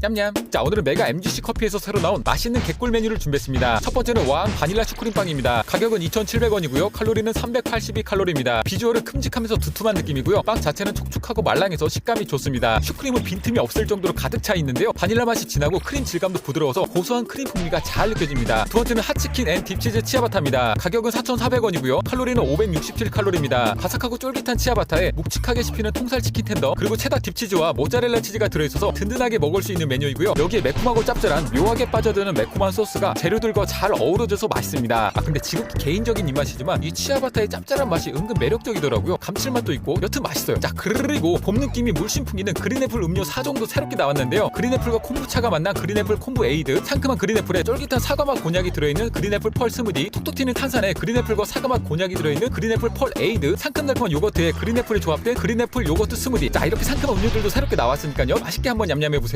냠냠. 자 오늘은 메가 MGC 커피에서 새로 나온 맛있는 개꿀 메뉴를 준비했습니다. 첫 번째는 왕 바닐라 슈크림빵입니다. 가격은 2,700원이고요. 칼로리는 382칼로리입니다. 비주얼은 큼직하면서 두툼한 느낌이고요. 빵 자체는 촉촉하고 말랑해서 식감이 좋습니다. 슈크림은 빈틈이 없을 정도로 가득 차 있는데요. 바닐라 맛이 진하고 크림 질감도 부드러워서 고소한 크림 풍미가 잘 느껴집니다. 두 번째는 핫치킨 앤 딥치즈 치아바타입니다. 가격은 4,400원이고요. 칼로리는 567칼로리입니다. 바삭하고 쫄깃한 치아바타에 묵직하게 씹히는 통살치킨 텐더 그리고 체다 딥치즈와 모짜렐라 치즈가 들어있어서 든든하게 먹을 수 있는 메뉴이고요. 여기에 매콤하고 짭짤한 묘하게 빠져드는 매콤한 소스가 재료들과 잘 어우러져서 맛있습니다. 아 근데 지극히 개인적인 입맛이지만 이 치아바타의 짭짤한 맛이 은근 매력적이더라고요. 감칠맛도 있고 여튼 맛있어요. 자 그리고 봄 느낌이 물씬 풍기는 그린애플 음료 4종도 새롭게 나왔는데요. 그린애플과 콤부차가 만난 그린애플 콤부 에이드 상큼한 그린애플에 쫄깃한 사과맛 곤약이 들어있는 그린애플 펄 스무디 톡톡 튀는 탄산에 그린애플과 사과맛 곤약이 들어있는 그린애플 펄 에이드 상큼달콤한 요거트에 그린애플이 조합된 그린애플 요거트 스무디 자 이렇게 상큼한 음료들도 새롭게 나왔으니까요 맛있게 한번 냠냠해 보세요